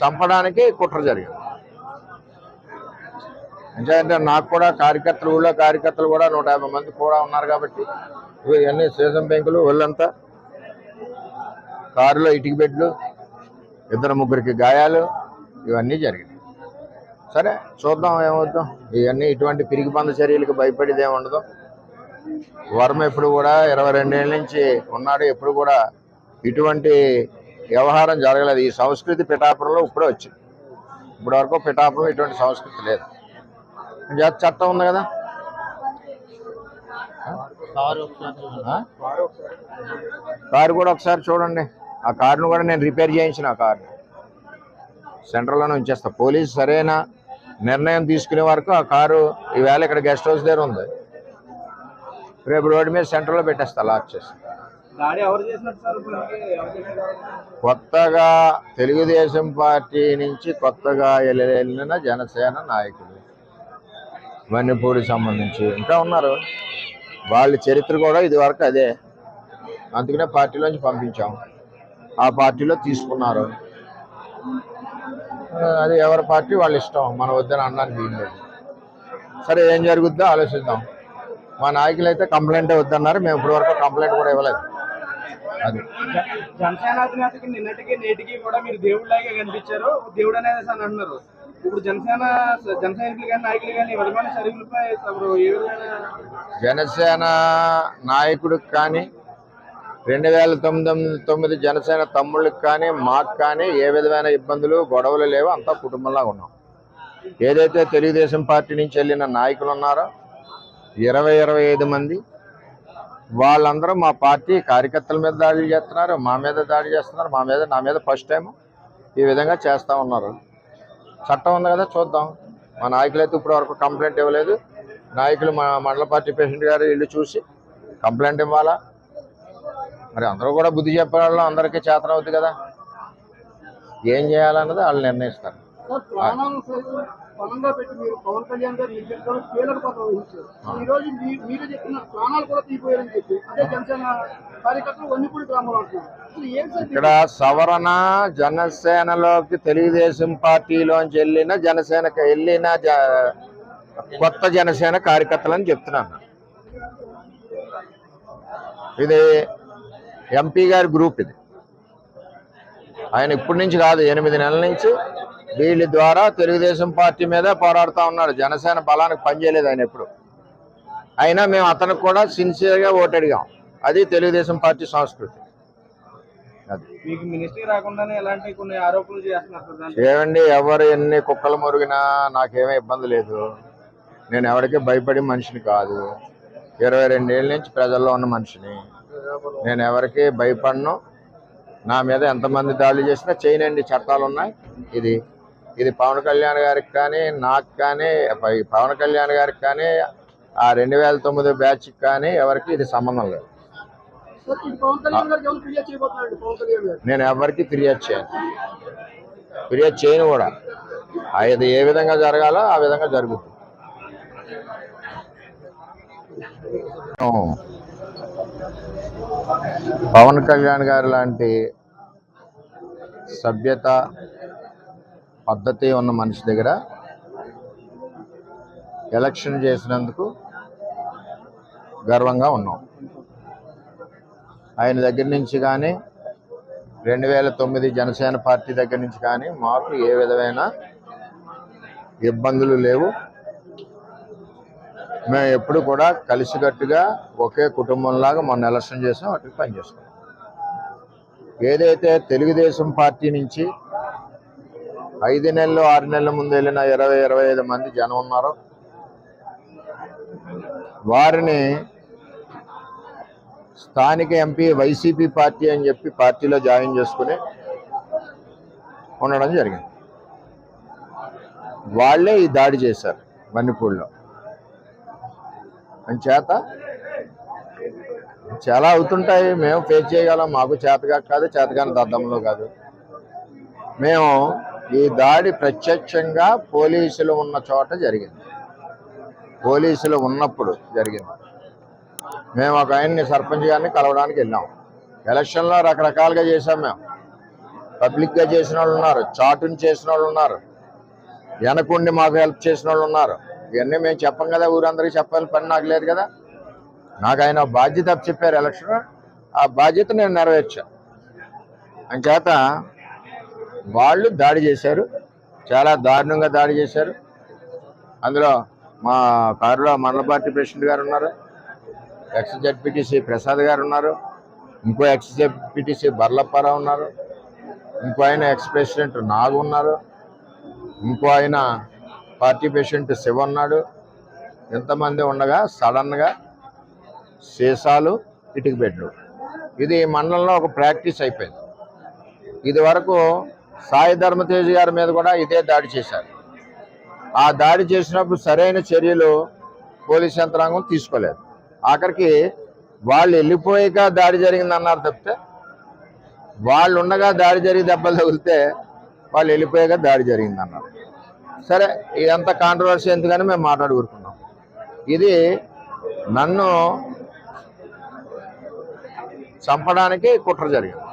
చంపడానికి కుట్ర జరిగింది. ఎందుకంటే నాకు కూడా కార్యకర్తలు ఊళ్ళో కార్యకర్తలు కూడా నూట యాభై మంది కూడా ఉన్నారు కాబట్టి ఇవన్నీ సీసం బ్యాంకులు ఒళ్ళంతా కారులో ఇటుక బెడ్లు ఇద్దరు ముగ్గురికి గాయాలు ఇవన్నీ జరిగినాయి. సరే చూద్దాం ఏమవుతాం ఇవన్నీ ఇటువంటి పిరిగి పంద చర్యలకు భయపడేది ఏమి ఉండదు వర్మ ఎప్పుడు కూడా ఇరవై రెండేళ్ళ నుంచి ఉన్నాడు ఎప్పుడు కూడా ఇటువంటి వ్యవహారం జరగలేదు. ఈ సంస్కృతి పిఠాపురంలో ఇప్పుడే వచ్చింది. ఇప్పటి వరకు పిఠాపురం ఇటువంటి సంస్కృతి లేదు. చట్టం ఉంది కదా? కారు కూడా ఒకసారి చూడండి. ఆ కారును కూడా నేను రిపేర్ చేయించిన ఆ కారు సెంటర్లోనే ఉంచేస్తా పోలీసు సరైన నిర్ణయం తీసుకునే వరకు ఆ కారు ఈవేళ ఇక్కడ గెస్ట్ హౌస్ దగ్గర ఉంది. రేపు రోడ్డు మీద సెంటర్లో పెట్టేస్తా లాక్ చేసి కొత్తగా తెలుగుదేశం పార్టీ నుంచి కొత్తగా వెళ్ళిన జనసేన నాయకులు. మణిపూర్కి సంబంధించి ఇంకా ఉన్నారు. వాళ్ళ చరిత్ర కూడా ఇది వరకు అదే. అందుకనే పార్టీలోంచి పంపించాం. ఆ పార్టీలో తీసుకున్నారు. అది ఎవరి పార్టీ? వాళ్ళ ఇష్టం. మన వద్దని అనడానికి వీలు లేదు. సరే ఏం జరుగుద్దో ఆలోచిద్దాం. మా నాయకులు అయితే కంప్లైంట్ వద్దన్నారు. మేము ఇప్పటివరకు కంప్లైంట్ కూడా ఇవ్వలేదు. అది. జ- జనసేన అధినేతకి నిన్నటికి నేటికి కూడా మీరు దేవుడిలాగే కనిపించారు. దేవుడు అనేది అని అన్నారు. ఇప్పుడు జనసేన జన సైనికులు కానీ నాయకులు కానీ విధమైన చర్యలపై తమరు ఏ విధమైన జనసేన నాయకుడికి కానీ రెండు వేల తొమ్మిది తొమ్మిది జనసేన తమ్ముళ్ళకి కానీ మాకు కానీ ఏ విధమైన ఇబ్బందులు గొడవలు లేవు. అంతా కుటుంబంలా ఉన్నాం. ఏదైతే తెలుగుదేశం పార్టీ నుంచి వెళ్ళిన నాయకులు ఉన్నారో ఇరవై ఇరవై ఐదు మంది వాళ్ళందరూ మా పార్టీ కార్యకర్తల మీద దాడులు చేస్తున్నారు మా మీద దాడి చేస్తున్నారు మా మీద నా మీద ఫస్ట్ టైం ఈ విధంగా చేస్తూ ఉన్నారు. చట్టం ఉంది కదా చూద్దాం. మా నాయకులు అయితే ఇప్పటి వరకు కంప్లైంట్ ఇవ్వలేదు. నాయకులు మా మండల పార్టీ ప్రెసిడెంట్ గారు ఇల్లు చూసి కంప్లైంట్ ఇవ్వాలా? మరి అందరూ కూడా బుద్ధి చెప్పే అందరికీ చేతన అవుతుంది కదా. ఏం చేయాలన్నది వాళ్ళు నిర్ణయిస్తారు. పణంగా పెట్టి మీరు పవన్ కళ్యాణ్ గారు నిర్మించడం కీలక పాత్ర వహించారు. ఈ రోజు మీరు చెప్పిన ప్రాణాలు కూడా తీపోయారని చెప్పి అదే జనసేన కార్యకర్తలు వన్నిపూడి గ్రామంలో అంటున్నారు. ఇక్కడ సవరణ జనసేనలోకి తెలుగుదేశం పార్టీలోంచి వెళ్ళిన జనసేనకి వెళ్ళిన కొత్త జనసేన కార్యకర్తలని చెప్తున్నాను. ఇది ఎంపీ గారి గ్రూప్ ఇది. ఆయన ఇప్పటి నుంచి కాదు ఎనిమిది నెలల నుంచి వీళ్ళ ద్వారా తెలుగుదేశం పార్టీ మీద పోరాడుతూ ఉన్నాడు. జనసేన బలానికి పనిచేయలేదు ఆయన ఎప్పుడు. అయినా మేము అతనికి కూడా సిన్సియర్గా ఓటు అడిగాం. అది తెలుగుదేశం పార్టీ సంస్కృతి. అది. మీకు మినిస్ట్రీ రాకుండానే ఎలాంటి కొన్ని ఆరోపణలు చేస్తున్నారు సార్ దాంట్లో. ఏమండి ఎవరు ఎన్ని కుక్కలు మురిగినా నాకేమీ ఇబ్బంది లేదు. నేను ఎవరికి భయపడే మనిషిని కాదు. ఇరవై రెండేళ్ళ నుంచి ప్రజల్లో ఉన్న మనిషిని. నేను ఎవరికి భయపడను. నా మీద ఎంతమంది దాడులు చేసినా చేయనండి చట్టాలు ఉన్నాయి. ఇది ఇది పవన్ కళ్యాణ్ గారికి కానీ నాకు కానీ పవన్ కళ్యాణ్ గారికి కానీ ఆ రెండు వేల తొమ్మిది బ్యాచ్కి కానీ ఎవరికి ఇది సంబంధం లేదు. నేను ఎవరికి ఫిర్యాదు చేయను. ఫిర్యాదు చేయను కూడా. అది ఏ విధంగా జరగాలో ఆ విధంగా జరుగుతుంది. పవన్ కళ్యాణ్ గారు లాంటి సభ్యత పద్ధతి ఉన్న మనిషి దగ్గర ఎలక్షన్ చేసినందుకు గర్వంగా ఉన్నాం. ఆయన దగ్గర నుంచి కానీ రెండు వేల తొమ్మిది జనసేన పార్టీ దగ్గర నుంచి కానీ మాకు ఏ విధమైన ఇబ్బందులు లేవు. మేము ఎప్పుడు కూడా కలిసికట్టుగా ఒకే కుటుంబంలాగా మొన్న ఎలక్షన్ చేసాం అటు పనిచేసుకున్నాం. ఏదైతే తెలుగుదేశం పార్టీ నుంచి ఐదు నెలలు ఆరు నెలల ముందు వెళ్ళిన ఇరవై ఇరవై ఐదు మంది జనం ఉన్నారు. వారిని స్థానిక ఎంపీ వైసీపీ పార్టీ అని చెప్పి పార్టీలో జాయిన్ చేసుకుని ఉండడం జరిగింది. వాళ్ళే ఈ దాడి చేశారు మణిపూర్లో. చేత చాలా అవుతుంటాయి. మేము ఫేస్ చేయగలం మాకు చేతగా కాదు చేతగాని దద్దంలో కాదు. మేము ఈ దాడి ప్రత్యక్షంగా పోలీసులు ఉన్న చోట జరిగింది. పోలీసులు ఉన్నప్పుడు జరిగింది. మేము ఒక ఆయన్ని సర్పంచ్ గారిని కలవడానికి వెళ్ళాం. ఎలక్షన్లో రకరకాలుగా చేసాం మేము. పబ్లిక్గా చేసిన వాళ్ళు ఉన్నారు చాటుని చేసిన వాళ్ళు ఉన్నారు వెనకుండి మాకు హెల్ప్ చేసిన వాళ్ళు ఉన్నారు. ఇవన్నీ మేము చెప్పం కదా ఊరందరికీ చెప్పాలి పని నాకు లేదు కదా. నాకు ఆయన బాధ్యత చెప్పారు ఎలక్షన్ ఆ బాధ్యత నేను నెరవేర్చాను. అంచేత వాళ్ళు దాడి చేశారు. చాలా దారుణంగా దాడి చేశారు. అందులో మా కారులో మండల పార్టీ ప్రెసిడెంట్ గారు ఉన్నారు. ఎక్స్ జడ్పీటీసీ ప్రసాద్ గారు ఉన్నారు. ఇంకో ఎక్స్ జడ్పీటీసీ బర్లప్పారావు ఉన్నారు. ఇంకో ఆయన ఎక్స్ ప్రెసిడెంట్ నాగు ఉన్నారు. ఇంకో ఆయన పార్టీ ప్రెసిడెంట్ శివ ఉన్నాడు. ఇంతమంది ఉండగా సడన్గా సీసాలు ఇటుక బెడ్లు. ఇది మండలంలో ఒక ప్రాక్టీస్ అయిపోయింది. ఇది వరకు సాయి ధర్మతేజ్ గారి మీద కూడా ఇదే దాడి చేశారు. ఆ దాడి చేసినప్పుడు సరైన చర్యలు పోలీస్ యంత్రాంగం తీసుకోలేదు. ఆఖరికి వాళ్ళు వెళ్ళిపోయాక దాడి జరిగింది అన్నారు తప్పితే వాళ్ళు ఉండగా దాడి జరిగి దెబ్బలు తగిలితే వాళ్ళు వెళ్ళిపోయాక దాడి జరిగింది అన్నారు సరే ఇదంతా కాంట్రవర్సీ ఎందుకని మేము మాట్లాడుకుంటున్నాం ఇది నన్ను చంపడానికి కుట్ర జరిగింది.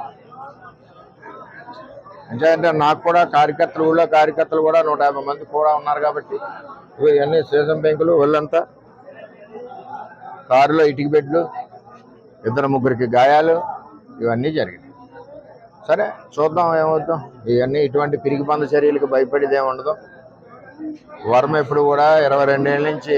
ఎందుకంటే నాకు కూడా కార్యకర్తలు ఊళ్ళో కార్యకర్తలు కూడా నూట యాభై మంది కూడా ఉన్నారు కాబట్టి ఇవన్నీ సీజన్ బ్యాంకులు వాళ్ళంతా కారులో ఇటుక బెడ్లు ఇద్దరు ముగ్గురికి గాయాలు ఇవన్నీ జరిగినాయి. సరే చూద్దాం ఏమవుతాం. ఇవన్నీ ఇటువంటి పిరిగి పంద చర్యలకు భయపడేది ఏమి ఉండదు వర్మ ఎప్పుడు కూడా ఇరవై రెండేళ్ళ నుంచి